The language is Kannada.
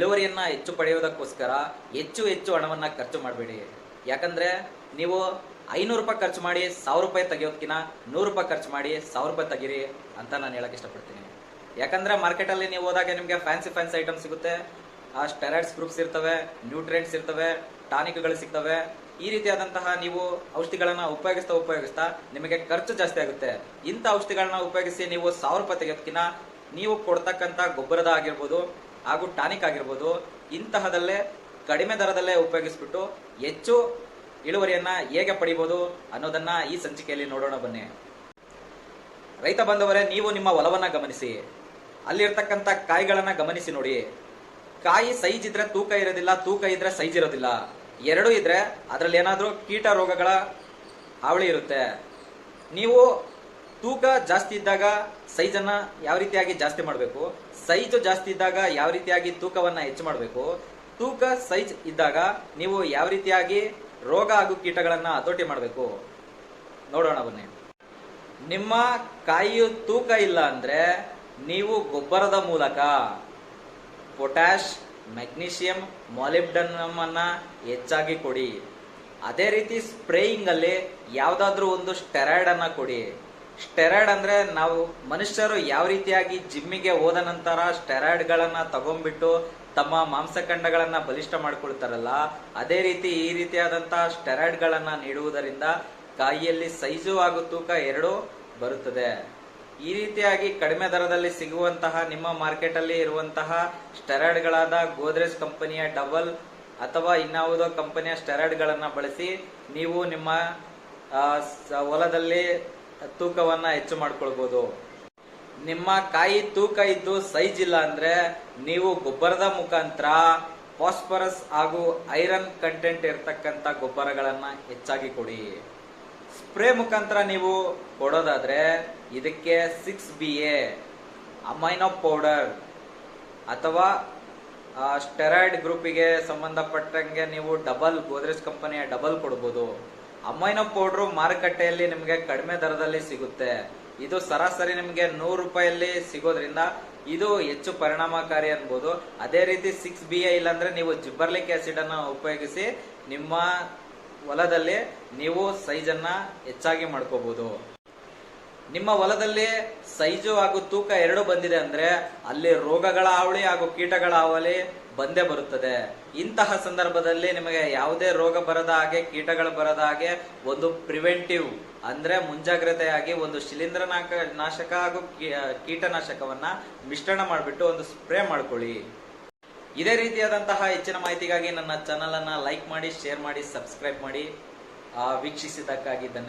ಇಳುವರಿಯನ್ನ ಹೆಚ್ಚು ಪಡೆಯುವುದಕ್ಕೋಸ್ಕರ ಹೆಚ್ಚು ಹೆಚ್ಚು ಹಣವನ್ನು ಖರ್ಚು ಮಾಡಬೇಡಿ. ಯಾಕಂದರೆ ನೀವು ಐನೂರು ರೂಪಾಯಿ ಖರ್ಚು ಮಾಡಿ ಸಾವಿರ ರೂಪಾಯಿ ತೆಗಿಯೋದಕ್ಕಿಂತ ನೂರು ರೂಪಾಯಿ ಖರ್ಚು ಮಾಡಿ ಸಾವಿರ ರೂಪಾಯಿ ತೆಗೀರಿ ಅಂತ ನಾನು ಹೇಳೋಕೆ ಇಷ್ಟಪಡ್ತೀನಿ. ಯಾಕಂದರೆ ಮಾರ್ಕೆಟಲ್ಲಿ ನೀವು ಹೋದಾಗ ನಿಮಗೆ ಫ್ಯಾನ್ಸಿ ಫ್ಯಾನ್ಸಿ ಐಟಮ್ ಸಿಗುತ್ತೆ. ಆ ಸ್ಟೆರಾಯ್ಡ್ಸ್ ಗ್ರೂಪ್ಸ್ ಇರ್ತವೆ ನ್ಯೂಟ್ರಿಯೆಂಟ್ಸ್ ಇರ್ತವೆ ಟಾನಿಕ್ಗಳು ಸಿಗ್ತವೆ. ಈ ರೀತಿಯಾದಂತಹ ನೀವು ಔಷಧಿಗಳನ್ನು ಉಪಯೋಗಿಸ್ತಾ ಉಪಯೋಗಿಸ್ತಾ ನಿಮಗೆ ಖರ್ಚು ಜಾಸ್ತಿ ಆಗುತ್ತೆ. ಇಂಥ ಔಷಧಿಗಳನ್ನ ಉಪಯೋಗಿಸಿ ನೀವು ಸಾವಿರ ರೂಪಾಯಿ ತೆಗೆಯೋದಕ್ಕಿಂತ ನೀವು ಕೊಡ್ತಕ್ಕಂಥ ಗೊಬ್ಬರದ ಆಗಿರ್ಬೋದು ಹಾಗೂ ಟಾನಿಕ್ ಆಗಿರ್ಬೋದು, ಇಂತಹದಲ್ಲೇ ಕಡಿಮೆ ದರದಲ್ಲೇ ಉಪಯೋಗಿಸ್ಬಿಟ್ಟು ಹೆಚ್ಚು ಇಳುವರಿಯನ್ನ ಹೇಗೆ ಪಡಿಬೋದು ಅನ್ನೋದನ್ನ ಈ ಸಂಚಿಕೆಯಲ್ಲಿ ನೋಡೋಣ ಬನ್ನಿ. ರೈತ ಬಂದವರೇ ನೀವು ನಿಮ್ಮ ಹೊಲವನ್ನ ಗಮನಿಸಿ. ಅಲ್ಲಿರ್ತಕ್ಕಂಥ ಕಾಯಿಗಳನ್ನ ಗಮನಿಸಿ ನೋಡಿ. ಕಾಯಿ ಸೈಜ್ ಇದ್ರೆ ತೂಕ ಇರೋದಿಲ್ಲ, ತೂಕ ಇದ್ರೆ ಸೈಜ್ ಇರೋದಿಲ್ಲ. ಎರಡೂ ಇದ್ರೆ ಅದರಲ್ಲಿ ಏನಾದರೂ ಕೀಟ ರೋಗಗಳ ಹಾವಳಿ ಇರುತ್ತೆ. ನೀವು ತೂಕ ಜಾಸ್ತಿ ಇದ್ದಾಗ ಸೈಜನ್ನ ಯಾವ ರೀತಿಯಾಗಿ ಜಾಸ್ತಿ ಮಾಡಬೇಕು? ಸೈಜ್ ಜಾಸ್ತಿ ಇದ್ದಾಗ ಯಾವ ರೀತಿಯಾಗಿ ತೂಕವನ್ನ ಹೆಚ್ಚು ಮಾಡಬೇಕು? ತೂಕ ಸೈಜ್ ಇದ್ದಾಗ ನೀವು ಯಾವ ರೀತಿಯಾಗಿ ರೋಗ ಹಾಗೂ ಕೀಟಗಳನ್ನ ಹತೋಟಿ ಮಾಡಬೇಕು? ನೋಡೋಣ ಬನ್ನಿ. ನಿಮ್ಮ ಕಾಯಿಯು ತೂಕ ಇಲ್ಲ ಅಂದ್ರೆ ನೀವು ಗೊಬ್ಬರದ ಮೂಲಕ ಪೊಟ್ಯಾಶ್ ಮೆಗ್ನೀಷಿಯಂ ಮೊಲಿಬ್ಡನಮ್ ಅನ್ನ ಹೆಚ್ಚಾಗಿ ಕೊಡಿ. ಅದೇ ರೀತಿ ಸ್ಪ್ರೇಯಿಂಗ್ ಅಲ್ಲಿ ಯಾವ್ದಾದ್ರು ಒಂದು ಸ್ಟೆರಾಯ್ಡ್ ಅನ್ನ ಕೊಡಿ. ಸ್ಟೆರಾಯ್ಡ್ ಅಂದ್ರೆ ನಾವು ಮನುಷ್ಯರು ಯಾವ ರೀತಿಯಾಗಿ ಜಿಮ್ಮಿಗೆ ಹೋದ ನಂತರ ಸ್ಟೆರಾಯ್ಡ್ ಗಳನ್ನ ತಗೊಂಡ್ಬಿಟ್ಟು ತಮ್ಮ ಮಾಂಸಖಂಡಗಳನ್ನ ಬಲಿಷ್ಠ ಮಾಡ್ಕೊಳ್ತಾರಲ್ಲ, ಅದೇ ರೀತಿ ಈ ರೀತಿಯಾದಂತಹ ಸ್ಟೆರಾಯ್ಡ್ ಗಳನ್ನ ನೀಡುವುದರಿಂದ ಕಾಯಿಯಲ್ಲಿ ಸೈಜು ಹಾಗೂ ತೂಕ ಎರಡೂ ಬರುತ್ತದೆ. ಈ ರೀತಿಯಾಗಿ ಕಡಿಮೆ ದರದಲ್ಲಿ ಸಿಗುವಂತಹ, ನಿಮ್ಮ ಮಾರ್ಕೆಟ್ ಅಲ್ಲಿ ಇರುವಂತಹ ಸ್ಟೆರಾಯ್ಡ್ ಗಳಾದ ಗೋದ್ರೇಜ್ ಕಂಪನಿಯ ಡಬಲ್ ಅಥವಾ ಇನ್ನಾವುದೋ ಕಂಪನಿಯ ಸ್ಟೆರಾಯ್ಡ್ ಗಳನ್ನ ಬಳಸಿ ನೀವು ನಿಮ್ಮ ಹೊಲದಲ್ಲಿ ತೂಕವನ್ನ ಹೆಚ್ಚು ಮಾಡ್ಕೊಳ್ಬಹುದು ನಿಮ್ಮ ಕಾಯಿ ತೂಕ ಇದ್ದು ಸೈಜ್ ಇಲ್ಲ ಅಂದ್ರೆ ನೀವು ಗೊಬ್ಬರದ ಮುಖಾಂತರ ಫಾಸ್ಫರಸ್ ಹಾಗೂ ಐರನ್ ಕಂಟೆಂಟ್ ಇರತಕ್ಕಂತ ಗೊಬ್ಬರಗಳನ್ನ ಹೆಚ್ಚಾಗಿ ಕೊಡಿ. ಸ್ಪ್ರೇ ಮುಖಾಂತರ ನೀವು ಕೊಡೋದಾದ್ರೆ ಇದಕ್ಕೆ six B A amino powder ಅಥವಾ ಸ್ಟೆರಾಯ್ಡ್ ಗ್ರೂಪಿಗೆ ಸಂಬಂಧಪಟ್ಟಂಗೆ ನೀವು ಡಬಲ್ ಗೋದ್ರೇಜ್ ಕಂಪನಿಯ ಡಬಲ್ ಕೊಡ್ಬೋದು. ಅಮೈನೋ ಪೌಡ್ರು ಮಾರುಕಟ್ಟೆಯಲ್ಲಿ ನಿಮಗೆ ಕಡಿಮೆ ದರದಲ್ಲಿ ಸಿಗುತ್ತೆ. ಇದು ಸರಾಸರಿ ನಿಮಗೆ ನೂರು ರೂಪಾಯಲ್ಲಿ ಸಿಗೋದ್ರಿಂದ ಇದು ಹೆಚ್ಚು ಪರಿಣಾಮಕಾರಿ ಅನ್ಬೋದು. ಅದೇ ರೀತಿ ಸಿಕ್ಸ್ ಬಿ ಐ ಇಲ್ಲಾಂದ್ರೆ ನೀವು ಜಿಬ್ಬರ್ಲಿಕ್ ಆಸಿಡ್ ಅನ್ನ ಉಪಯೋಗಿಸಿ ನಿಮ್ಮ ಹೊಲದಲ್ಲಿ ನೀವು ಸೈಜನ್ನ ಹೆಚ್ಚಾಗಿ ಮಾಡ್ಕೋಬಹುದು ನಿಮ್ಮ ಹೊಲದಲ್ಲಿ ಸೈಜು ಹಾಗೂ ತೂಕ ಎರಡು ಬಂದಿದೆ ಅಂದ್ರೆ ಅಲ್ಲಿ ರೋಗಗಳ ಹಾವಳಿ ಹಾಗೂ ಕೀಟಗಳ ಹಾವಳಿ ಬಂದೇ ಬರುತ್ತದೆ. ಇಂತಹ ಸಂದರ್ಭದಲ್ಲಿ ನಿಮಗೆ ಯಾವುದೇ ರೋಗ ಬರದ ಹಾಗೆ, ಕೀಟಗಳು ಬರದ ಹಾಗೆ ಒಂದು ಪ್ರಿವೆಂಟಿವ್ ಅಂದ್ರೆ ಮುಂಜಾಗ್ರತೆಯಾಗಿ ಒಂದು ಶಿಲೀಂಧ್ರ ನಾಶಕ ಹಾಗೂ ಕೀಟನಾಶಕವನ್ನ ಮಿಶ್ರಣ ಮಾಡಿಬಿಟ್ಟು ಒಂದು ಸ್ಪ್ರೇ ಮಾಡ್ಕೊಳ್ಳಿ. ಇದೇ ರೀತಿಯಾದಂತಹ ಹೆಚ್ಚಿನ ಮಾಹಿತಿಗಾಗಿ ನನ್ನ ಚಾನಲ್ ಅನ್ನ ಲೈಕ್ ಮಾಡಿ ಶೇರ್ ಮಾಡಿ ಸಬ್ಸ್ಕ್ರೈಬ್ ಮಾಡಿ. ವೀಕ್ಷಿಸಿದ್ದಕ್ಕಾಗಿ ಧನ್ಯವಾದ.